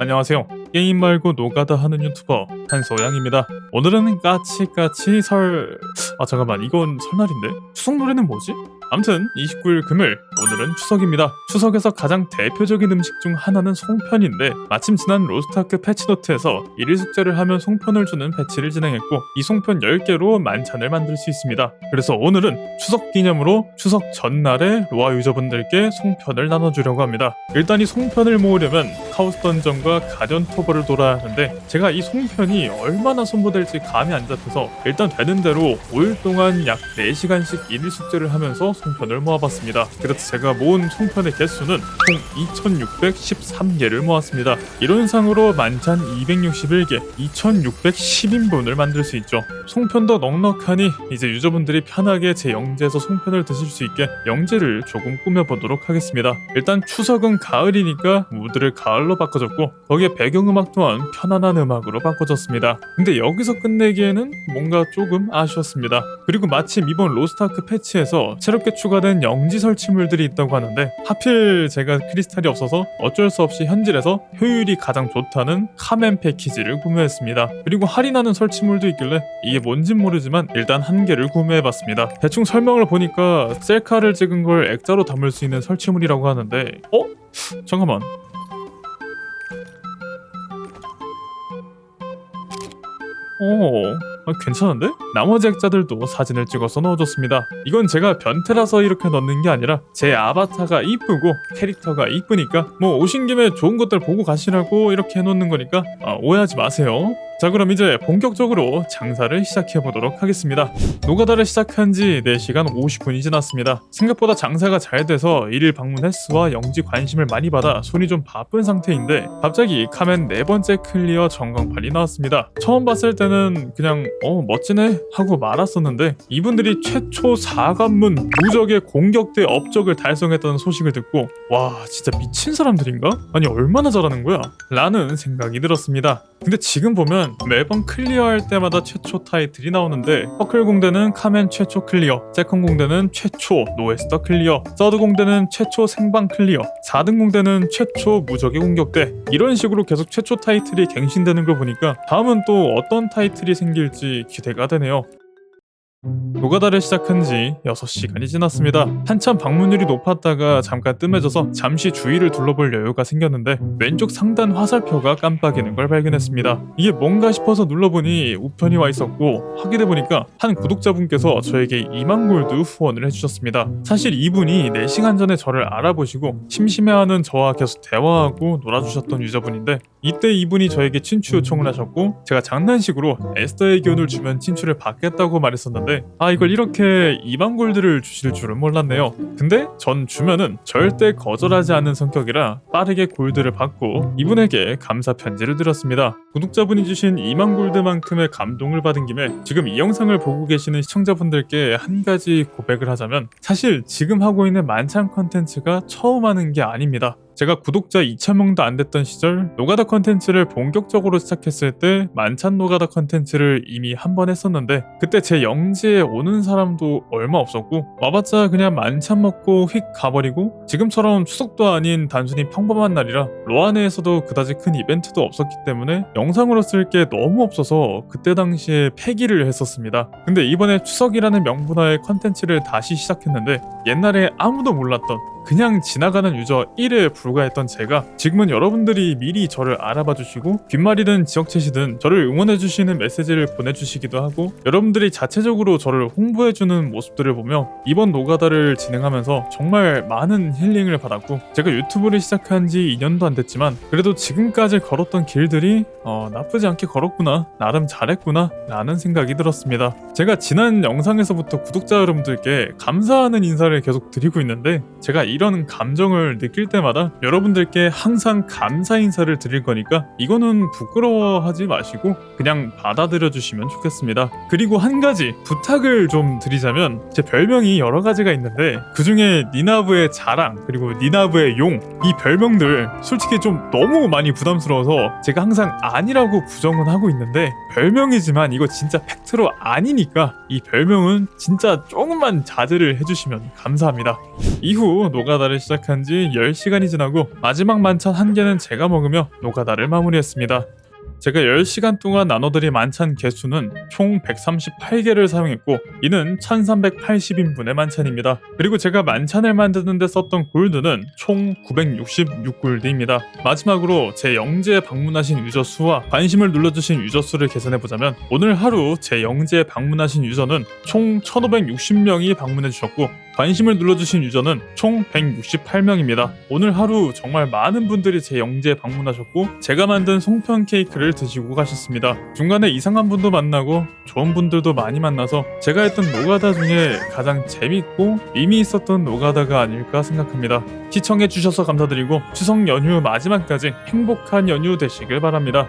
안녕하세요. 게임 말고 노가다 하는 유튜버 한소양입니다. 오늘은 까치까치 설... 아 잠깐만 이건 설날인데? 추석 노래는 뭐지? 암튼 29일 금요일 오늘은 추석입니다. 추석에서 가장 대표적인 음식 중 하나는 송편인데 마침 지난 로스트아크 패치노트에서 일일 숙제를 하면 송편을 주는 배치를 진행했고 이 송편 10개로 만찬을 만들 수 있습니다. 그래서 오늘은 추석 기념으로 추석 전날에 로아 유저분들께 송편을 나눠주려고 합니다. 일단 이 송편을 모으려면 카오스 던전과 가전 토벌을 돌아야 하는데 제가 이 송편이 얼마나 손보될지 감이 안 잡혀서 일단 되는 대로 5일 동안 약 4시간씩 일일 숙제를 하면서 송편을 모아봤습니다. 그래서 제가 모은 송편의 개수는 총 2613개를 모았습니다. 이론상으로 만찬 261개, 2610인분을 만들 수 있죠. 송편도 넉넉하니 이제 유저분들이 편하게 제 영재에서 송편을 드실 수 있게 영재를 조금 꾸며보도록 하겠습니다. 일단 추석은 가을이니까 무드를 가을로 바꿔줬고 거기에 배경음악 또한 편안한 음악으로 바꿔줬습니다. 근데 여기서 끝내기에는 뭔가 조금 아쉬웠습니다. 그리고 마침 이번 로스트아크 패치에서 새롭게 추가된 영지 설치물들이 있다고 하는데 하필 제가 크리스탈이 없어서 어쩔 수 없이 현질에서 효율이 가장 좋다는 카멘 패키지를 구매했습니다. 그리고 할인하는 설치물도 있길래 이게 뭔진 모르지만 일단 한 개를 구매해봤습니다. 대충 설명을 보니까 셀카를 찍은 걸 액자로 담을 수 있는 설치물이라고 하는데 어? 잠깐만 오, 아, 괜찮은데? 나머지 액자들도 사진을 찍어서 넣어줬습니다. 이건 제가 변태라서 이렇게 넣는 게 아니라 제 아바타가 이쁘고 캐릭터가 이쁘니까 뭐 오신 김에 좋은 것들 보고 가시라고 이렇게 해놓는 거니까 아, 오해하지 마세요. 자 그럼 이제 본격적으로 장사를 시작해 보도록 하겠습니다. 노가다를 시작한 지 4시간 50분이 지났습니다. 생각보다 장사가 잘 돼서 일일 방문 횟수와 영지 관심을 많이 받아 손이 좀 바쁜 상태인데 갑자기 카멘 네 번째 클리어 전광판이 나왔습니다. 처음 봤을 때는 그냥 어 멋지네 하고 말았었는데 이분들이 최초 4관문 무적의 공격대 업적을 달성했다는 소식을 듣고 와 진짜 미친 사람들인가? 아니 얼마나 잘하는 거야? 라는 생각이 들었습니다. 근데 지금 보면 매번 클리어할 때마다 최초 타이틀이 나오는데 퍼클 공대는 카멘 최초 클리어, 세컨 공대는 최초 노에스터 클리어, 서드 공대는 최초 생방 클리어, 4등 공대는 최초 무적의 공격대 이런 식으로 계속 최초 타이틀이 갱신되는 걸 보니까 다음은 또 어떤 타이틀이 생길지 기대가 되네요. 노가다를 시작한 지 6시간이 지났습니다. 한참 방문율이 높았다가 잠깐 뜸해져서 잠시 주위를 둘러볼 여유가 생겼는데 왼쪽 상단 화살표가 깜빡이는 걸 발견했습니다. 이게 뭔가 싶어서 눌러보니 우편이 와 있었고 확인해보니까 한 구독자분께서 저에게 2만 골드 후원을 해주셨습니다. 사실 이분이 4시간 전에 저를 알아보시고 심심해하는 저와 계속 대화하고 놀아주셨던 유저분인데 이때 이분이 저에게 친추 요청을 하셨고 제가 장난식으로 에스더의 기운을 주면 친추를 받겠다고 말했었는데 아 이걸 이렇게 2만 골드를 주실 줄은 몰랐네요. 근데 전 주면은 절대 거절하지 않는 성격이라 빠르게 골드를 받고 이분에게 감사 편지를 드렸습니다. 구독자분이 주신 2만 골드만큼의 감동을 받은 김에 지금 이 영상을 보고 계시는 시청자분들께 한 가지 고백을 하자면 사실 지금 하고 있는 만찬 컨텐츠가 처음 하는 게 아닙니다. 제가 구독자 2,000명도 안 됐던 시절 노가다 컨텐츠를 본격적으로 시작했을 때 만찬 노가다 컨텐츠를 이미 한 번 했었는데 그때 제 영지에 오는 사람도 얼마 없었고 와봤자 그냥 만찬 먹고 휙 가버리고 지금처럼 추석도 아닌 단순히 평범한 날이라 로아네에서도 그다지 큰 이벤트도 없었기 때문에 영상으로 쓸 게 너무 없어서 그때 당시에 폐기를 했었습니다. 근데 이번에 추석이라는 명분하에 컨텐츠를 다시 시작했는데 옛날에 아무도 몰랐던 그냥 지나가는 유저 1에 불 과했던 제가 지금은 여러분들이 미리 저를 알아봐 주시고 귓말이든 지역채시든 저를 응원해 주시는 메시지를 보내주시기도 하고 여러분들이 자체적으로 저를 홍보해 주는 모습들을 보며 이번 노가다를 진행하면서 정말 많은 힐링을 받았고 제가 유튜브를 시작한 지 2년도 안 됐지만 그래도 지금까지 걸었던 길들이 어, 나쁘지 않게 걸었구나 나름 잘했구나 라는 생각이 들었습니다. 제가 지난 영상에서부터 구독자 여러분들께 감사하는 인사를 계속 드리고 있는데 제가 이런 감정을 느낄 때마다 여러분들께 항상 감사 인사를 드릴 거니까 이거는 부끄러워하지 마시고 그냥 받아들여 주시면 좋겠습니다. 그리고 한 가지 부탁을 좀 드리자면 제 별명이 여러 가지가 있는데 그 중에 니나브의 자랑 그리고 니나브의 용 이 별명들 솔직히 좀 너무 많이 부담스러워서 제가 항상 아니라고 부정은 하고 있는데 별명이지만 이거 진짜 팩트로 아니니까 이 별명은 진짜 조금만 자제를 해주시면 감사합니다. 이후 노가다를 시작한 지 10시간이 지나고 마무리 하고 마지막 만찬 한 개는 제가 먹으며 노가다를 마무리했습니다. 제가 10시간 동안 나눠드린 만찬 개수는 총 138개를 사용했고 이는 1380인분의 만찬입니다. 그리고 제가 만찬을 만드는데 썼던 골드는 총 966골드입니다. 마지막으로 제 영지에 방문하신 유저 수와 관심을 눌러주신 유저 수를 계산해보자면 오늘 하루 제 영지에 방문하신 유저는 총 1560명이 방문해주셨고 관심을 눌러주신 유저는 총 168명입니다. 오늘 하루 정말 많은 분들이 제 영지에 방문하셨고 제가 만든 송편 케이크 를 드시고 가셨습니다. 중간에 이상한 분도 만나고 좋은 분들도 많이 만나서 제가 했던 노가다 중에 가장 재밌고 의미 있었던 노가다가 아닐까 생각합니다. 시청해주셔서 감사드리고 추석 연휴 마지막까지 행복한 연휴 되시길 바랍니다.